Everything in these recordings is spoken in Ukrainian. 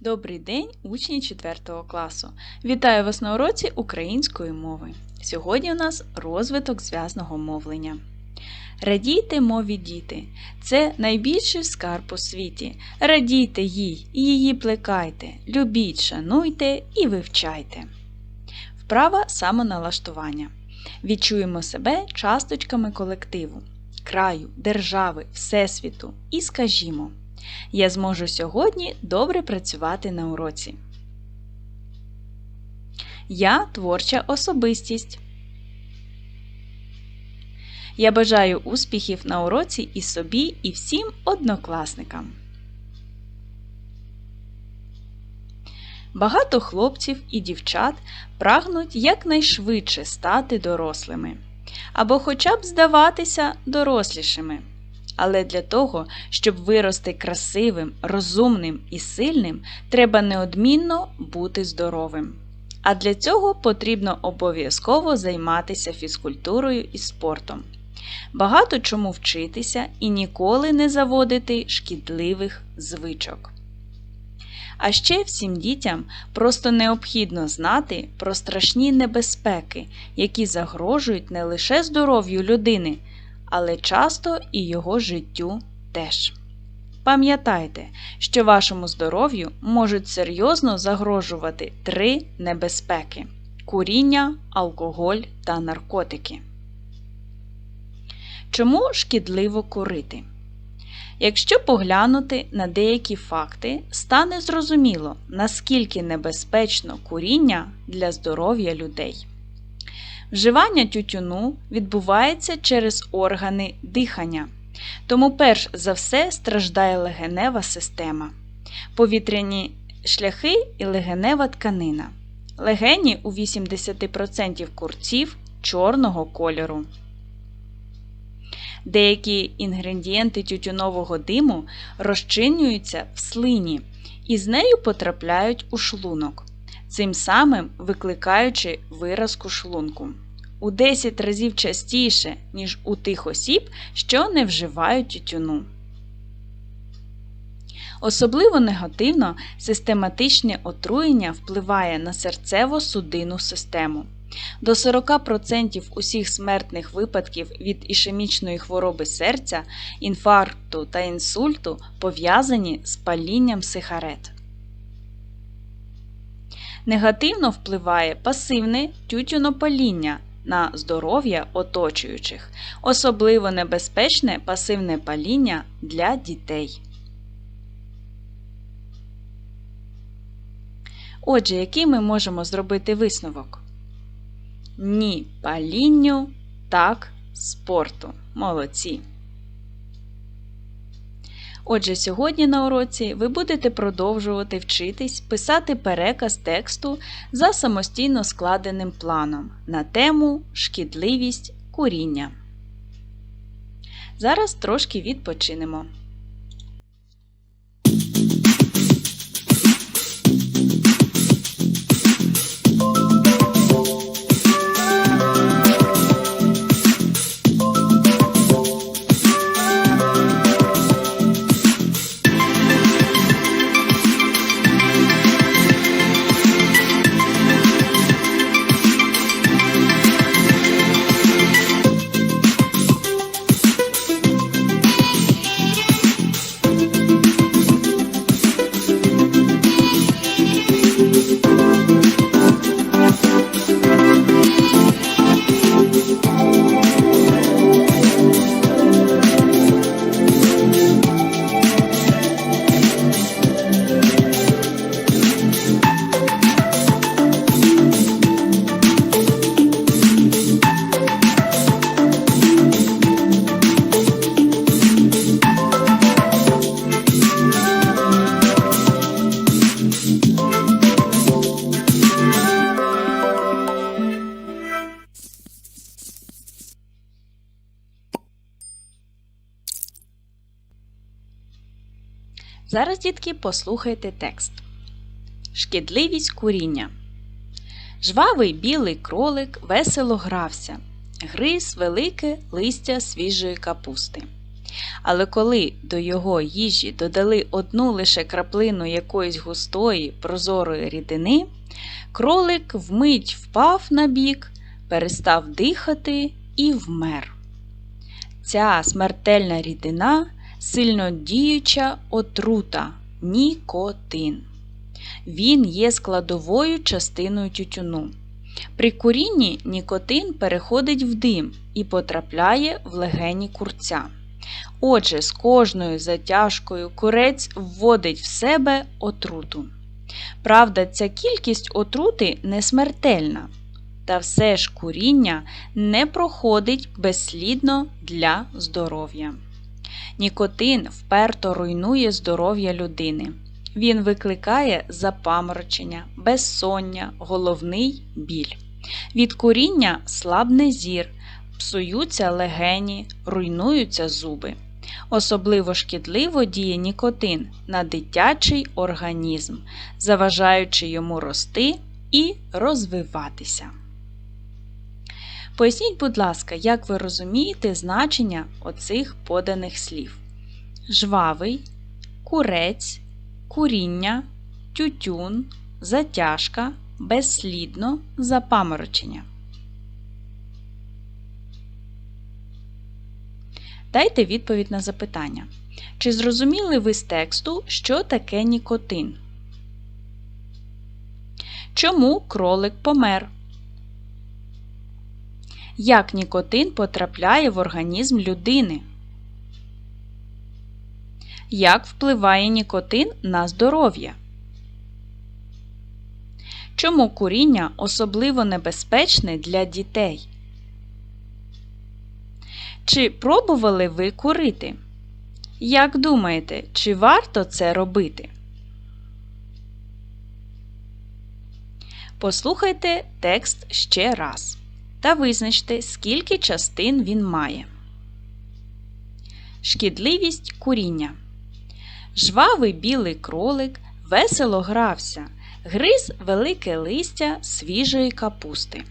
Добрий день, учні 4 класу! Вітаю вас на уроці української мови. Сьогодні у нас розвиток зв'язного мовлення. Радійте мові діти. Це найбільший скарб у світі. Радійте їй і її плекайте, любіть, шануйте і вивчайте. Вправа самоналаштування. Відчуємо себе часточками колективу, краю, держави, Всесвіту і скажімо. Я зможу сьогодні добре працювати на уроці. Я творча особистість. Я бажаю успіхів на уроці і собі, і всім однокласникам. Багато хлопців і дівчат прагнуть якнайшвидше стати дорослими або хоча б здаватися дорослішими. Але для того, щоб вирости красивим, розумним і сильним, треба неодмінно бути здоровим. А для цього потрібно обов'язково займатися фізкультурою і спортом. Багато чому вчитися і ніколи не заводити шкідливих звичок. А ще всім дітям просто необхідно знати про страшні небезпеки, які загрожують не лише здоров'ю людини, але часто і його життю теж. Пам'ятайте, що вашому здоров'ю можуть серйозно загрожувати три небезпеки: куріння, алкоголь та наркотики. Чому шкідливо курити? Якщо поглянути на деякі факти, стане зрозуміло, наскільки небезпечно куріння для здоров'я людей. Вживання тютюну відбувається через органи дихання, тому перш за все страждає легенева система, повітряні шляхи і легенева тканина. Легені у 80% курців чорного кольору. Деякі інгредієнти тютюнового диму розчинюються в слині і з нею потрапляють у шлунок, цим самим викликаючи виразку шлунку. У 10 разів частіше, ніж у тих осіб, що не вживають тютюну. Особливо негативно систематичне отруєння впливає на серцево-судинну систему. До 40% усіх смертних випадків від ішемічної хвороби серця, інфаркту та інсульту пов'язані з палінням сигарет. Негативно впливає пасивне тютюнопаління на здоров'я оточуючих, особливо небезпечне пасивне паління для дітей. Отже, який ми можемо зробити висновок? Ні палінню, так спорту. Молодці. Отже, сьогодні на уроці ви будете продовжувати вчитись писати переказ тексту за самостійно складеним планом на тему шкідливість куріння. Зараз трошки відпочинемо. Зараз, дітки, послухайте текст. Шкідливість куріння. Жвавий білий кролик весело грався, гриз велике листя свіжої капусти. Але коли до його їжі додали одну лише краплину якоїсь густої прозорої рідини, кролик вмить впав на бік, перестав дихати і вмер. Ця смертельна рідина сильно діюча отрута нікотин. Він є складовою частиною тютюну. При курінні нікотин переходить в дим і потрапляє в легені курця. Отже, з кожною затяжкою курець вводить в себе отруту. Правда, ця кількість отрути не смертельна, та все ж куріння не проходить безслідно для здоров'я. Нікотин вперто руйнує здоров'я людини. Він викликає запаморочення, безсоння, головний біль. Від куріння слабне зір, псуються легені, руйнуються зуби. Особливо шкідливо діє нікотин на дитячий організм, заважаючи йому рости і розвиватися. Поясніть, будь ласка, як ви розумієте значення оцих поданих слів: жвавий, курець, куріння, тютюн, затяжка, безслідно, запаморочення. Дайте відповідь на запитання. Чи зрозуміли ви з тексту, що таке нікотин? Чому кролик помер? Як нікотин потрапляє в організм людини? Як впливає нікотин на здоров'я? Чому куріння особливо небезпечне для дітей? Чи пробували ви курити? Як думаєте, чи варто це робити? Послухайте текст ще раз та визначте, скільки частин він має. Шкідливість куріння. Жвавий білий кролик весело грався, гриз велике листя свіжої капусти.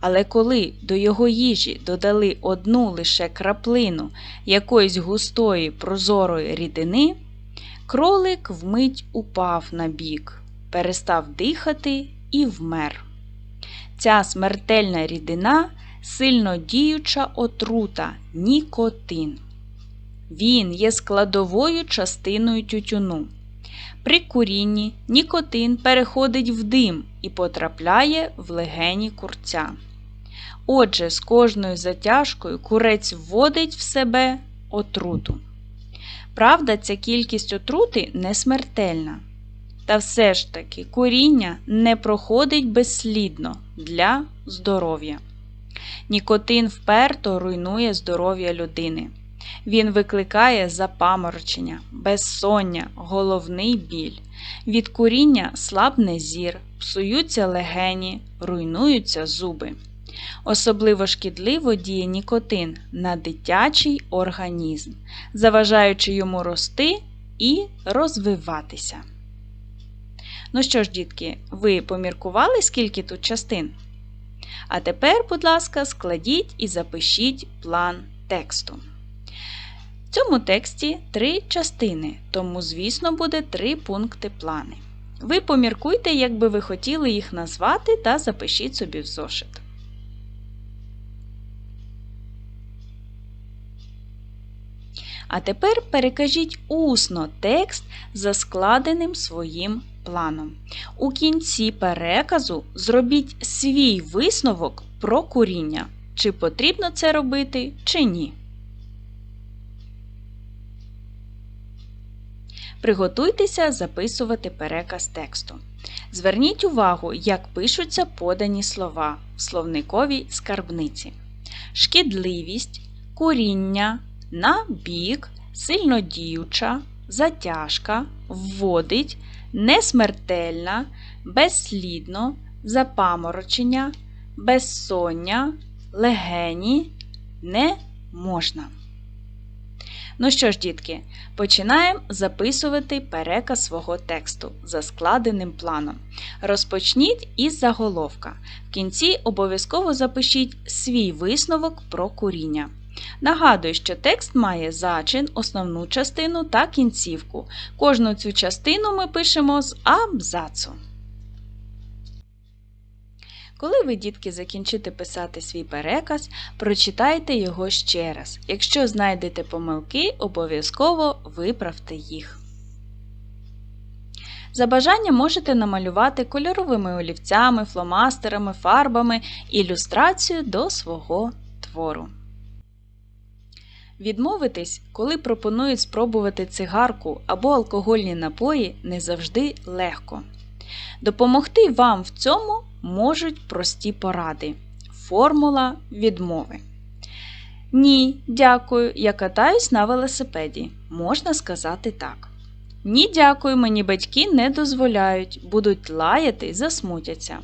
Але коли до його їжі додали одну лише краплину якоїсь густої прозорої рідини, кролик вмить упав на бік, перестав дихати і вмер. Ця смертельна рідина сильно діюча отрута нікотин. Він є складовою частиною тютюну. При курінні нікотин переходить в дим і потрапляє в легені курця. Отже, з кожною затяжкою курець вводить в себе отруту. Правда, ця кількість отрути не смертельна. Та все ж таки коріння не проходить безслідно для здоров'я. Нікотин вперто руйнує здоров'я людини. Він викликає запаморочення, безсоння, головний біль. Від куріння слабне зір, псуються легені, руйнуються зуби. Особливо шкідливо діє нікотин на дитячий організм, заважаючи йому рости і розвиватися. Ну що ж, дітки, ви поміркували, скільки тут частин? А тепер, будь ласка, складіть і запишіть план тексту. В цьому тексті три частини, тому, звісно, буде три пункти плани. Ви поміркуйте, як би ви хотіли їх назвати, та запишіть собі в зошит. А тепер перекажіть усно текст за складеним своїм планом. У кінці переказу зробіть свій висновок про куріння. Чи потрібно це робити, чи ні. Приготуйтеся записувати переказ тексту. Зверніть увагу, як пишуться подані слова в словниковій скарбниці. Шкідливість, куріння, набік, сильнодіюча, затяжка, вводить, несмертельна, безслідно, запаморочення, безсоння, легені не можна. Ну що ж, дітки, починаємо записувати переказ свого тексту за складеним планом. Розпочніть із заголовка. В кінці обов'язково запишіть свій висновок про куріння. Нагадую, що текст має зачин, основну частину та кінцівку. Кожну цю частину ми пишемо з абзацу. Коли ви, дітки, закінчите писати свій переказ, прочитайте його ще раз. Якщо знайдете помилки, обов'язково виправте їх. За бажанням можете намалювати кольоровими олівцями, фломастерами, фарбами ілюстрацію до свого твору. Відмовитись, коли пропонують спробувати цигарку або алкогольні напої, не завжди легко. Допомогти вам в цьому можуть прості поради. Формула відмови. Ні, дякую, я катаюсь на велосипеді. Можна сказати так. Ні, дякую, мені батьки не дозволяють, будуть лаяти, засмутяться.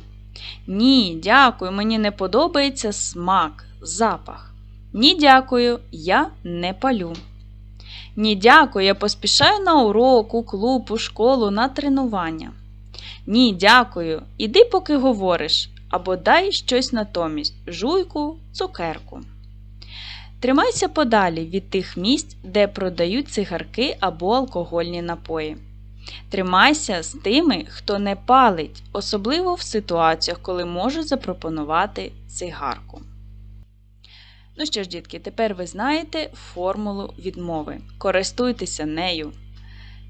Ні, дякую, мені не подобається смак, запах. Ні, дякую, я не палю. Ні, дякую, я поспішаю на урок, у клуб, у школу, на тренування. Ні, дякую, іди, поки говориш, або дай щось натомість жуйку, цукерку. Тримайся подалі від тих місць, де продають цигарки або алкогольні напої. Тримайся з тими, хто не палить, особливо в ситуаціях, коли можуть запропонувати цигарку. Ну що ж, дітки, тепер ви знаєте формулу відмови. Користуйтеся нею,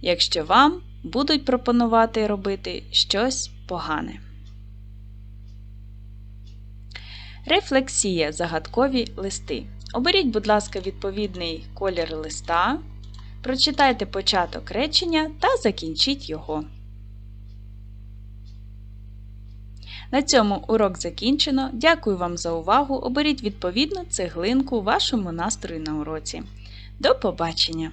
якщо вам будуть пропонувати робити щось погане. Рефлексія загадкові листи. Оберіть, будь ласка, відповідний колір листа, прочитайте початок речення та закінчіть його. На цьому урок закінчено. Дякую вам за увагу. Оберіть відповідну цеглинку вашому настрою на уроці. До побачення!